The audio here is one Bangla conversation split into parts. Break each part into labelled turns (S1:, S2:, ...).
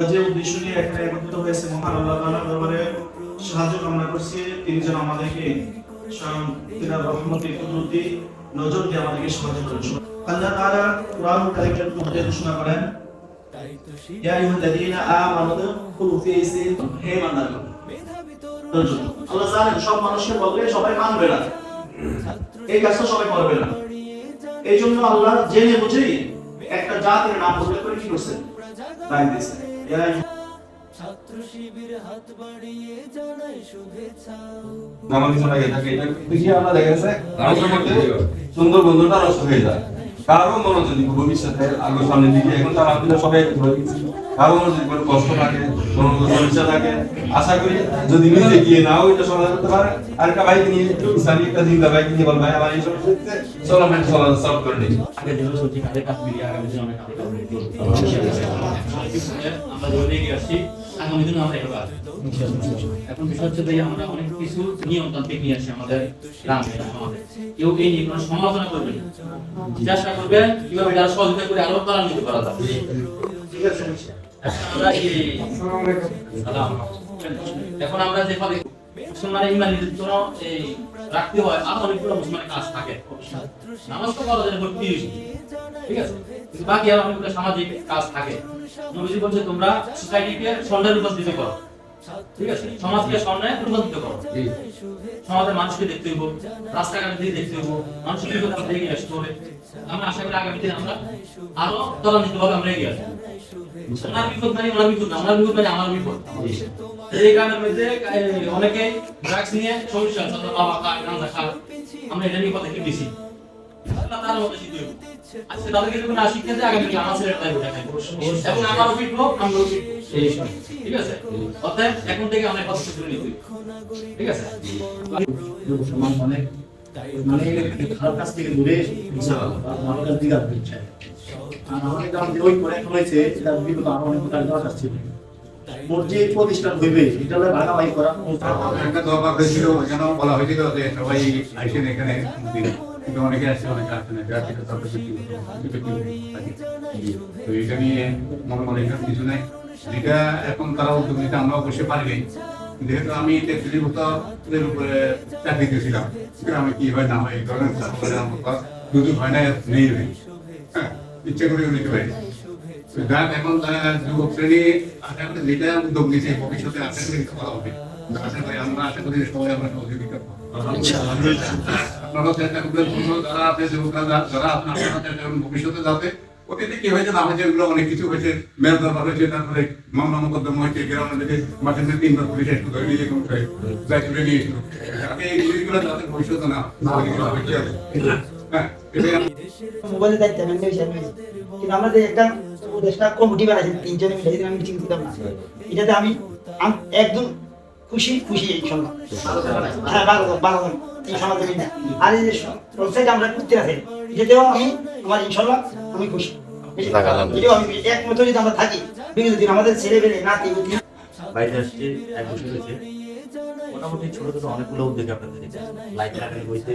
S1: যে উদ্দেশ্য নিয়ে এখানে একত্রিত হয়েছে মহান আল্লাহ তাআলার দরবারে, সাহায্য কামনা করছি তিনি যেন আমাদেরকে স্বয়ং তিনার রহমতে কুদরতি নজর দিয়ে আমাদেরকে সাহায্য করেন। আল্লাহ তাআলা কুরআন কারীমের মধ্যে ঘোষণা করেন সবাই মানবে না। এই কাজটা সবাই করবে না। এই জন্য আল্লাহ জেনে বুঝেই একটা জাতের নাম উল্লেখ করে কি করছেন? ইয়া আইয়ুহা-
S2: আমার কিছু লাগে থাকে এটা আমরা দেখা গেছে। সুন্দর বন্ধুটা নষ্ট হয়ে যায়। কারও মনোযোগী ভবিষ্যতে আগে সামনের দিকে এখন তো আমাদের সবাই ধরে দিচ্ছি কারও মনোযোগী কোনো কষ্ট থাকে, কোনো সমস্যা থাকে, আশা করি যদি নিজে গিয়ে নাও এটা সমাধান করতে পারে। আর একটা বাইক নিয়ে, ইসলামী একটা জিন্দা বাইক নিয়ে বল ভাই, আমার এই হচ্ছে চলো সমাধান করে নিই।
S3: আগে সত্যি আগামী দিনে অনেক আমরা আগামী দিনে আমরা এভাবে এখন বিষয় হচ্ছে ভাই আমরা অনেক কিছু নিয়মতান্ত্রিক নিয়ে আসি আমাদের গ্রামে কেউ এই নিয়ে কোনো সমালোচনা করবে চেষ্টা করবে কীভাবে যারা সহযোগিতা করে আরও ত্বরান্বিত করা
S1: যাবে।
S3: এখন আমরা যে মুসলমানের ইমানের জন্য এই রাখতে হয়। আরও অনেকগুলো মুসলমানের কাজ থাকে। নামাজ তো করা যায় ভর্তি ঠিক আছে? কিন্তু বাকি আরও অনেকগুলো সামাজিক কাজ থাকে। নবীজি বলছে তোমরা সোসাইটিকে স্বর্ণে রূপান্তরিত করো। ঠিক আছে? সমাজকে স্বর্ণে রূপান্তরিত করো। সমাজের মানুষকে দেখতে হইব রাস্তাঘাট দিয়ে দেখতে হইব আমরা এগিয়ে আসতে হবে। আমরা আশা করি আগামী দিনে আমরা আরও ত্বরান্বিত ভাবে আমরা এগিয়ে আসব। ওনার বিপদ মানে ওনার বিপদ ওনার বিপদ মানে আমার বিপদ। এই কারণের মধ্যে অনেকে ড্রাগস নিয়ে সমস্যা আছে বাবা খায় গাঁজা খায় আমরা এটা নিয়ে কথা কি দিছি আল্লাহ মতো শিখিয়ে আজকে তাদেরকে যখন না শিক্ষা আগামী আমার ছেলেটা তাই এবং আমারও ফিটবো আমরাও ফিটবো ঠিক আছে? অতএব এখন থেকে আমরা কথা শুনে নিতে ঠিক আছে?
S4: সমান মানে খারাপ কাছ থেকে দূরে ভালো কাজ দিকে আসবে ইচ্ছা এটা বিগত
S5: আরও কিছু নাই। যেটা এখন তারা উদ্যোগ নিতে আমরা অবশ্যই পারি নাই যেহেতু আমি তেত্রিশ বছরের উপরে চাকরি করেছিলাম গ্রামে কি হয় না হয় এই হয় না, নেই হ্যাঁ। ইচ্ছে করেও নিতে পারি তো যাক এখন যুবক শ্রেণি, আশা করি যেটা উদ্যোগ নিয়েছে, ভবিষ্যতে আশা করি ভালো হবে। আশা করি আমরা আশা করি সবাই আমরা সহযোগিতা ভবিষ্যতে কি হয়েছে, না হয়েছে অনেক কিছু হয়েছে হয়েছে মামলা না
S6: মোবাইলে দায়িত্ব আমি পেয়েছি কিন্তু আমরা যে একটা উপদেষ্টা কমিটি বানাইছি তিনজনে মিলে সেদিন আমি মিটিং দিতাম না। এটাতে আমি একদম খুশি খুশি ইনশাল্লাহ হ্যাঁ ভালো ভালো এই সমাজে মিলে। আর এই যে ওয়েবসাইট আমরা করতে আছে এটাতেও আমি আমার ইনশাল্লাহ আমি খুশি। এটাও আমি একমত যদি আমরা থাকি বিগত দিন আমাদের ছেলে পেলে নাতি
S4: বাইরে আসছে এক বছর হয়েছে। মোটামুটি ছোট ছোট অনেকগুলো উদ্যোগ আপনাদের লাইট লাগানো হয়েছে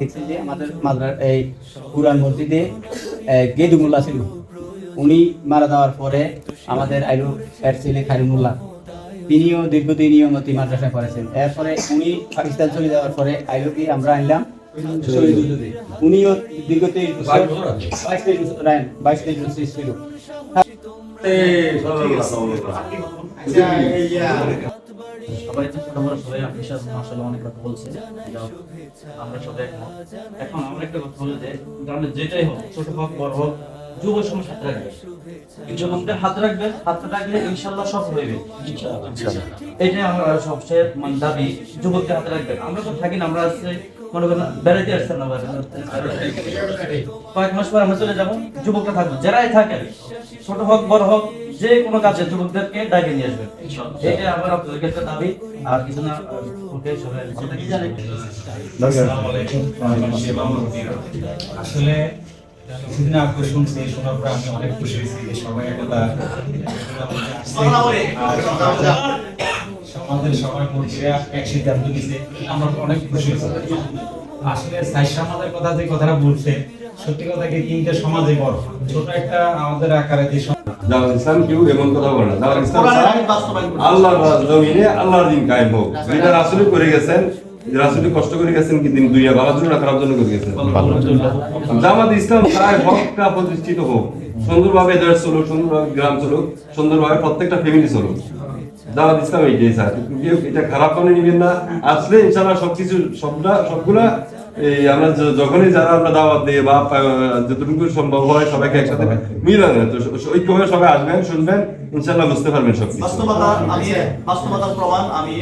S4: দেখছি
S1: যে
S7: আমাদের মাদ্রার এই কুরআন মসজিদে গেদুমুল্লাহ ছিল। উনি মারা যাওয়ার পরে আমাদের আইলু এর ছেলে খারিমুল্লাহ তিনিও দীর্ঘদিন ইয়মতি মাদ্রাসায় পড়েছেন এরপরে উনি পাকিস্তান চলে যাওয়ার পরে আইলুকে আমরা আনলাম উনিও দীর্ঘ তেইশ বছর বাইশ তেইশ বছর বাইশ তেইশ বছর ছিল।
S4: সবাই ছোট বড় সবাই আসলে অনেক কথা বলছে। আমরা সবাই একমত।
S3: এখন আমরা একটা কথা বলে যে গ্রামে যেটাই হোক ছোট হোক বড় হোক যুব সমাজ হাতে রাখবে। যুবকদের হাত রাখবে হাত রাখলে ইনশাল্লাহ সব হইবে। এটাই আমার সবচেয়ে মানে দাবি যুবকদের হাতে রাখবে। আমরা তো থাকি না আমরা আসছে মনে করেন বেড়াইতে আসছেন না কয়েক মাস পর আমরা চলে যাব যুবকরা থাকব। যারাই থাকে
S8: ছোট হোক বড় হোক যে কোনো কাজে যুবকদেরকে ডাকে নিয়ে আসবেন এটা আমার আপনাদের কাছে দাবি। আর কিছু না ওকে সবাই।
S9: আসলে কিছুদিন আগে শুনছি শোনার পর আমি অনেক খুশি হয়েছি সবাই এক সিদ্ধান্ত নিছে আমরা অনেক খুশি হয়েছি। আসলে কথা যে কথাটা বলছে সত্যি কথা কি তিনটা সমাজে বড়? ছোট একটা আমাদের আকারে যে
S2: ইসলাম কেউ এমন কথা বলে না। ইসলাম। আল্লাহর জমিনে আল্লাহর দিন কায়েম হোক। যেটা রাসূলই করে গেছেন রাসূলি কষ্ট করে গেছেন কি দিন দুনিয়া জন্য না খারাপ জন্য করে গেছেন। জামাত ইসলাম হকটা প্রতিষ্ঠিত হোক। সুন্দরভাবে দেশ চলুক সুন্দরভাবে গ্রাম চলুক সুন্দরভাবে প্রত্যেকটা ফ্যামিলি চলুক। জামাত ইসলাম এইটাই কেউ এটা খারাপ মনে নিবেন না। আসলে ইনশাআল্লাহ সবকিছু সবটা সবগুলা এই আমরা যখনই যারা আমরা দাওয়াত দিয়ে বা যতটুকু সম্ভব হয় সবাইকে একসাথে মিলানো তো ঐক্যভাবে সবাই আসবেন শুনবেন ইনশাআল্লাহ বুঝতে পারবেন সব
S1: বাস্তবতা আমি বাস্তবতার প্রমাণ আমি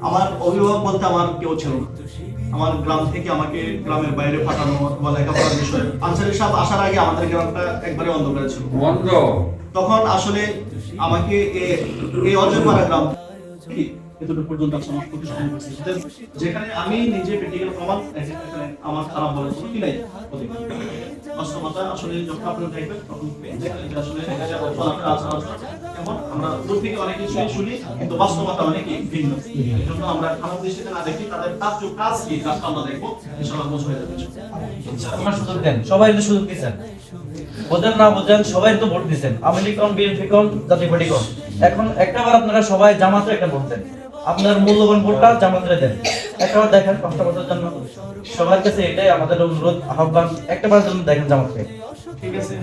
S1: আমার অভিভাবক বলতে আমার কেউ ছিল না। আমার গ্রাম থেকে আমাকে গ্রামের বাইরে পাঠানো অথবা লেখাপড়ার বিষয়ে আনসারি সাহেব আসার আগে আমাদের গ্রামটা একবারে অন্ধকারে ছিল। তখন আসলে আমাকে এ- এই অজয়পাড়া গ্রাম কি এতটুকু পর্যন্ত যেখানে আমি নিজে প্রমাণ আমার খারাপ কি নাই। আসলে যখন দেখবেন, তখন আসলে
S8: সবাই তো ভোট দিচ্ছেন বিএনপি জাতীয় এখন একটাবার আপনারা সবাই জামাতে একটা ভোট দেন। আপনার মূল্যবান ভোটটা জামাতরে দেন। একটাবার দেখেন, পাঁচটা বছরের জন্য। সবার কাছে এটাই আমাদের অনুরোধ, আহ্বান। একটাবার জন্য দেখেন জামাতকে।
S1: ঠিক আছে